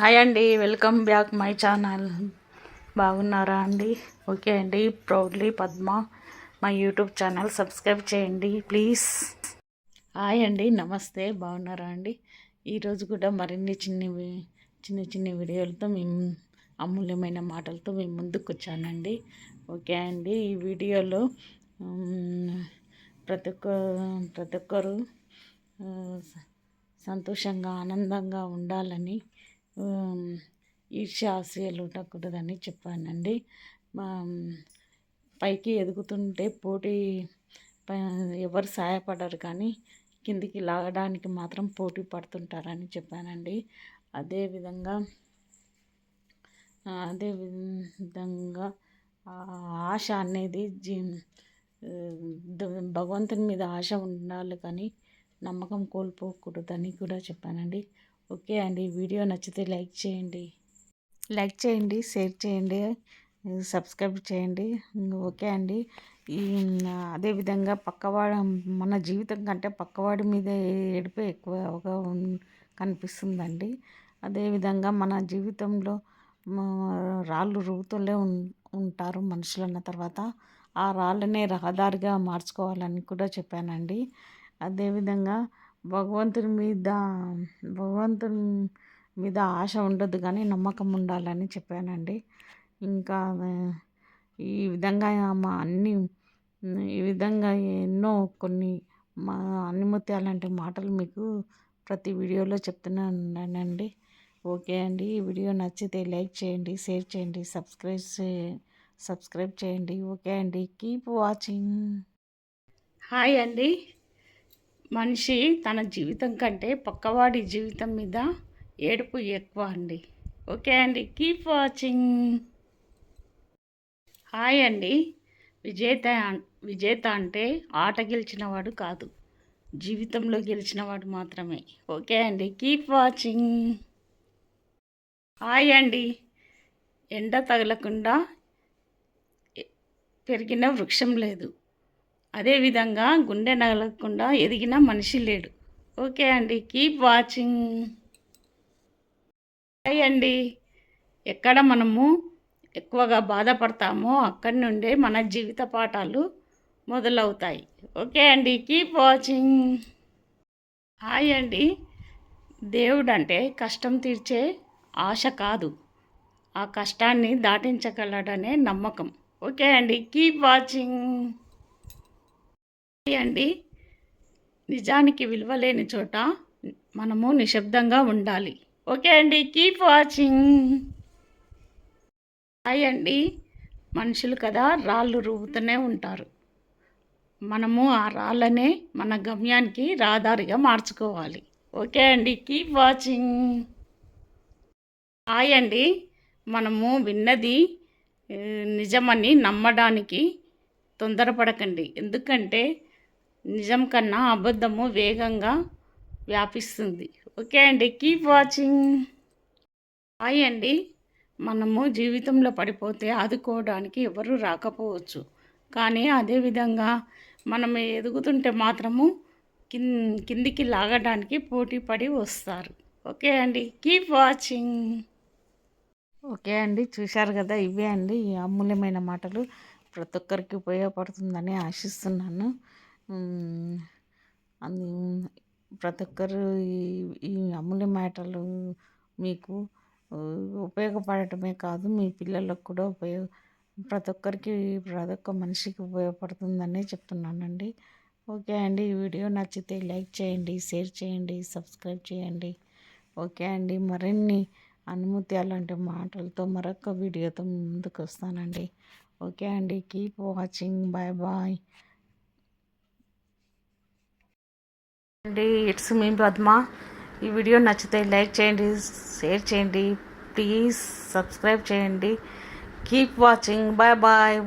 Hi అండి welcome back my channel. బాగున్నారా అండి? ఓకే అండి ప్రౌడ్లీ పద్మ మా యూట్యూబ్ ఛానల్ సబ్స్క్రైబ్ చేయండి ప్లీజ్. హాయ్ అండి నమస్తే బాగున్నారా అండి? ఈరోజు కూడా మరిన్ని చిన్ని చిన్న చిన్న వీడియోలతో మేము అమూల్యమైన మాటలతో మేము ముందుకు వచ్చానండి. ఓకే అండి ఈ వీడియోలో ప్రతి ఒక్క ప్రతి ఒక్కరు సంతోషంగా ఆనందంగా ఉండాలని ఉమ్, ఉండకూడదని చెప్పానండి. మా పైకి ఎదుగుతుంటే పోటీ ఎవరు సహాయపడరు కానీ కిందికి లాగడానికి మాత్రం పోటీ పడుతుంటారని చెప్పానండి. అదేవిధంగా ఆ, అదే విధంగా ఆశ అనేది జీ ద- భగవంతుని మీద ఆశ ఉండాలి కానీ నమ్మకం కోల్పోకూడదని కూడా చెప్పానండి. ఓకే అండి. వీడియో నచ్చితే లైక్ చేయండి. లైక్ చేయండి షేర్ చేయండి సబ్స్క్రైబ్ చేయండి. ఓకే అండి. ఈ అదేవిధంగా పక్కవాడు మన జీవితం కంటే పక్కవాడి మీద ఏడిపే ఎక్కువగా కనిపిస్తుందండి. అదేవిధంగా మన జీవితంలో రాళ్ళు రువుతూనే ఉంటారు మనుషులు అన్న తర్వాత. ఆ రాళ్ళనే రహదారిగా మార్చుకోవాలని కూడా చెప్పానండి. అదేవిధంగా భగవంతుని మీద భగవంతుని మీద ఆశ ఉండదు కానీ నమ్మకం ఉండాలని చెప్పానండి. ఇంకా ఈ విధంగా మా అన్ని ఈ విధంగా ఎన్నో కొన్ని మా అన్నిముత్యాలు మాటలు మీకు ప్రతి వీడియోలో చెప్తూనే ఉన్నానండి ఓకే అండి. ఈ వీడియో నచ్చితే లైక్ చేయండి షేర్ చేయండి సబ్స్క్రైబ్ సబ్స్క్రైబ్ చేయండి. ఓకే అండి. Keep watching. హాయ్ అండి. మనిషి తన జీవితం కంటే పక్కవాడి జీవితం మీద ఏడుపు ఎక్కువ అండి. ఓకే అండి కీప్ వాచింగ్. హాయ్ అండి విజేత విజేత అంటే ఆట గెలిచినవాడు కాదు జీవితంలో గెలిచినవాడు మాత్రమే. ఓకే అండి కీప్ వాచింగ్. హాయ్ అండి ఎండ తగలకుండా పెరిగిన వృక్షం లేదు. అదేవిధంగా గుండె నగలకుండా ఎదిగిన మనిషి లేడు. ఓకే అండి కీప్ వాచింగ్. హాయ్ అండి. ఎక్కడ మనము ఎక్కువగా బాధపడతామో అక్కడి నుండే మన జీవిత పాఠాలు మొదలవుతాయి. ఓకే అండి కీప్ వాచింగ్. హాయ్ అండి. దేవుడు అంటే కష్టం తీర్చే ఆశ కాదు. ఆ కష్టాన్ని దాటించగలడనే నమ్మకం. ఓకే అండి కీప్ వాచింగ్. అండి. నిజానికి విలువలేని చోట మనము నిశ్శబ్దంగా ఉండాలి. ఓకే అండి కీప్ వాచింగ్. హాయ్ అండి. మనుషులు కదా రాళ్ళు రువ్వుతూనే ఉంటారు. మనము ఆ రాళ్ళనే మన గమ్యానికి రహదారిగా మార్చుకోవాలి. ఓకే అండి కీప్ వాచింగ్. హాయ్ అండి. మనము విన్నది నిజమని నమ్మడానికి తొందరపడకండి. ఎందుకంటే నిజం కన్నా అబద్ధము వేగంగా వ్యాపిస్తుంది. ఓకే అండి కీప్ వాచింగ్ హాయ్ అండి మనము జీవితంలో పడిపోతే ఆదుకోవడానికి ఎవరు రాకపోవచ్చు. కానీ అదేవిధంగా మనం ఎదుగుతుంటే మాత్రము కిన్ కిందికి లాగడానికి పోటీ పడి వస్తారు. ఓకే అండి కీప్ వాచింగ్ ఓకే అండి చూశారు కదా ఇవే అండి ఈ అమూల్యమైన మాటలు. ప్రతి ఒక్కరికి ఉపయోగపడుతుందని ఆశిస్తున్నాను. అందు ప్రతి ఒక్కరు ఈ ఈ అమూల్య మాటలు మీకు ఉపయోగపడటమే కాదు మీ పిల్లలకు కూడా ఉపయోగ ప్రతి ఒక్కరికి ప్రతి ఒక్క మనిషికి ఉపయోగపడుతుందనే చెప్తున్నానండి. ఓకే అండి ఈ వీడియో నచ్చితే లైక్ చేయండి షేర్ చేయండి సబ్స్క్రైబ్ చేయండి. ఓకే అండి మరిన్ని అనుమతి మాటలతో మరొక వీడియోతో ముందుకు వస్తానండి ఓకే అండి కీప్ వాచింగ్ బాయ్ బాయ్. అండి ఇట్స్ మీ పద్మ. ఈ వీడియో నచ్చితే లైక్ చేయండి షేర్ చేయండి ప్లీజ్ సబ్స్క్రైబ్ చేయండి. Keep watching. Bye bye.